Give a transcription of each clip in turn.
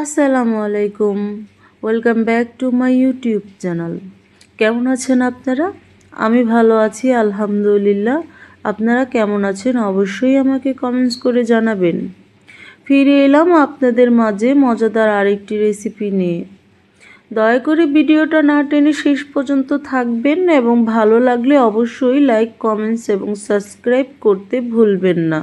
আসসালামু আলাইকুম। Welcome back to my YouTube channel কেমন আছেন আপনারা? আমি ভালো আছি, আলহামদুলিল্লাহ। আপনারা কেমন আছেন অবশ্যই আমাকে কমেন্টস করে জানাবেন। ফিরে এলাম আপনাদের মাঝে মজাদার আরেকটি রেসিপি নিয়ে। দয়া করে ভিডিওটা না টেনে শেষ পর্যন্ত থাকবেন এবং ভালো লাগলে অবশ্যই লাইক কমেন্টস এবং সাবস্ক্রাইব করতে ভুলবেন না।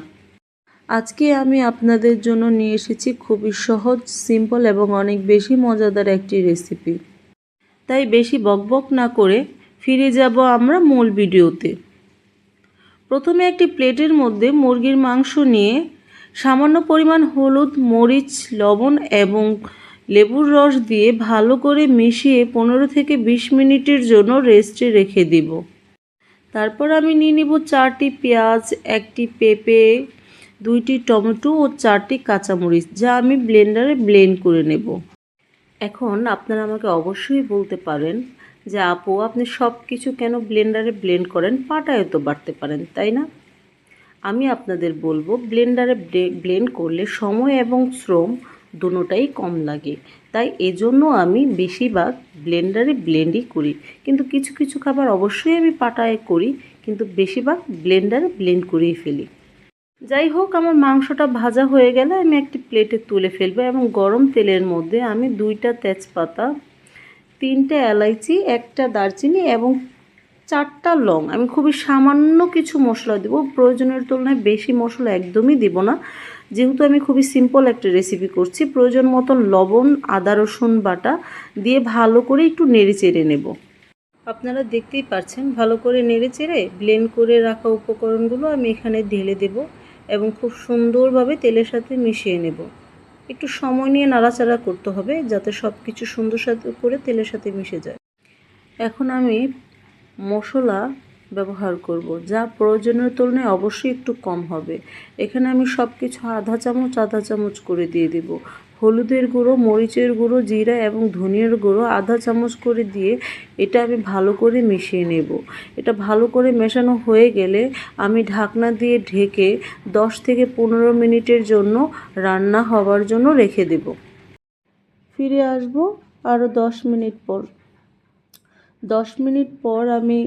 আজকে আমি আপনাদের জন্য নিয়ে এসেছি খুবই সহজ সিম্পল এবং অনেক বেশি মজাদার একটি রেসিপি তাই বেশি বকবক না করে ফিরে যাব আমরা মূল ভিডিওতে। প্রথমে একটি প্লেটের মধ্যে মুরগির মাংস নিয়ে সামান্য পরিমাণ হলুদ, মরিচ, লবণ এবং লেবুর রস দিয়ে ভালো করে মিশিয়ে পনেরো থেকে বিশ মিনিটের জন্য রেস্টে রেখে দিব। তারপর আমি নিয়ে নিব চারটি পেঁয়াজ, একটি পেঁপে দুইটি টমেটো ও চারটি কাঁচামরিচ, যা আমি ব্লেন্ডারে ব্লেন্ড করে নেব। এখন আপনারা আমাকে অবশ্যই বলতে পারেন যে, আপু, আপনি সব কিছু কেন ব্লেন্ডারে ব্লেন্ড করেন? পাটায় তো বাড়তে পারেন, তাই না? আমি আপনাদের বলব, ব্লেন্ডারে ব্লেন্ড করলে সময় এবং শ্রম দুটোটাই কম লাগে। তাই এজন্য আমি বেশিরভাগ ব্লেন্ডারে ব্লেন্ডই করি। কিন্তু কিছু কিছু খাবার অবশ্যই আমি পাটায় করি, কিন্তু বেশিরভাগ ব্লেন্ডারে ব্লেন্ড করেই ফেলি। যাই হোক, আমার মাংসটা ভাজা হয়ে গেলে আমি একটি প্লেটে তুলে ফেলব এবং গরম তেলের মধ্যে আমি দুইটা তেজপাতা, তিনটে এলাইচি, একটা দারচিনি এবং চারটা লং। আমি খুবই সামান্য কিছু মশলা দেবো, প্রয়োজনের তুলনায় বেশি মশলা একদমই দিব না। যেহেতু আমি খুবই সিম্পল একটা রেসিপি করছি, প্রয়োজন মতন লবণ, আদা, রসুন বাটা দিয়ে ভালো করে একটু নেড়ে চেড়ে নেব। আপনারা দেখতেই পাচ্ছেন ভালো করে নেড়ে চেড়ে ব্লেন্ড করে রাখা উপকরণগুলো আমি এখানে ঢেলে দেব। এবং খুব সুন্দরভাবে তেলের সাথে মিশিয়ে নেব। একটু সময় নিয়ে নাড়াচাড়া করতে হবে যাতে সব কিছু সুন্দর সাথে করে তেলের সাথে মিশে যায়। এখন আমি মশলা ব্যবহার করব। যা প্রয়োজনের তুলনায় অবশ্যই একটু কম হবে। এখানে আমি সব কিছু আধা চামচ আধা চামচ করে দিয়ে দেব। হলুদের গুঁড়ো, মরিচের গুঁড়ো, জিরা এবং ধনিয়ার গুঁড়ো আধা চামচ করে দিয়ে এটা আমি ভালো করে মিশিয়ে নেব। এটা ভালো করে মেশানো হয়ে গেলে আমি ঢাকনা দিয়ে ঢেকে দশ থেকে পনেরো মিনিটের জন্য রান্না হওয়ার জন্য রেখে দেব। ফিরে আসব আরও দশ মিনিট পর। দশ মিনিট পর আমি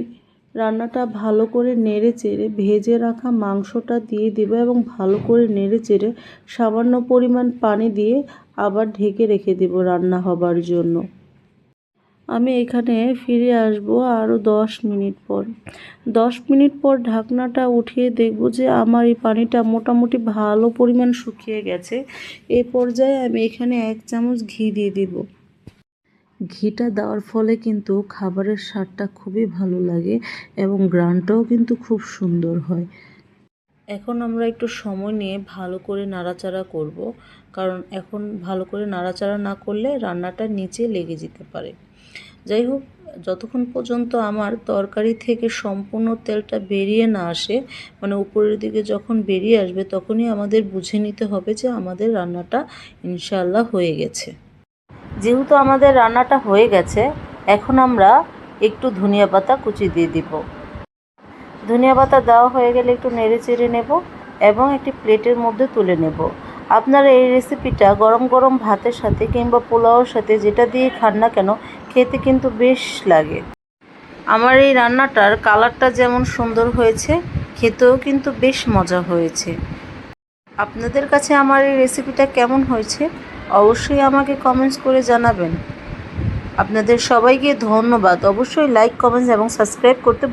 রান্নাটা ভালো করে নেড়ে চেড়ে ভেজে রাখা মাংসটা দিয়ে দেবো এবং ভালো করে নেড়ে চেড়ে সামান্য পরিমাণ পানি দিয়ে আবার ঢেকে রেখে দেব রান্না হবার জন্য। আমি এখানে ফিরে আসব আরও দশ মিনিট পর। দশ মিনিট পর ঢাকনাটা উঠিয়ে দেখব যে আমার এই পানিটা মোটামুটি ভালো পরিমাণ শুকিয়ে গেছে। এ পর্যায়ে আমি এখানে এক চামচ ঘি দিয়ে দিব। ঘিটা দেওয়ার ফলে কিন্তু খাবারের স্বাদটা খুবই ভালো লাগে এবং গ্রানটাও কিন্তু খুব সুন্দর হয়। এখন আমরা একটু সময় নিয়ে ভালো করে নাড়াচাড়া করব, কারণ এখন ভালো করে নাড়াচাড়া না করলে রান্নাটা নিচে লেগে যেতে পারে। যাই হোক, যতক্ষণ পর্যন্ত আমার তরকারি থেকে সম্পূর্ণ তেলটা বেরিয়ে না আসে মানে উপরের দিকে যখন বেরিয়ে আসবে তখনই আমাদের বুঝে নিতে হবে যে আমাদের রান্নাটা ইনশাল্লাহ হয়ে গেছে। যেহেতু আমাদের রান্নাটা হয়ে গেছে, এখন আমরা একটু ধনিয়া পাতা কুচি দিয়ে দিব। ধনিয়া পাতা দেওয়া হয়ে গেলে একটু নেড়ে চেড়ে নেব এবং একটি প্লেটের মধ্যে তুলে নেব। আপনারা এই রেসিপিটা গরম গরম ভাতের সাথে কিংবা পোলাওর সাথে যেটা দিয়ে খান না কেন, খেতে কিন্তু বেশ লাগে। আমার এই রান্নাটার কালারটা যেমন সুন্দর হয়েছে, খেতেও কিন্তু বেশ মজা হয়েছে। আপনাদের কাছে আমার এই রেসিপিটা কেমন হয়েছে অবশ্যই আমাকে কমেন্টস করে জানাবেন। আপনাদের সবাইকে ধন্যবাদ। অবশ্যই লাইক কমেন্টস এবং সাবস্ক্রাইব করতে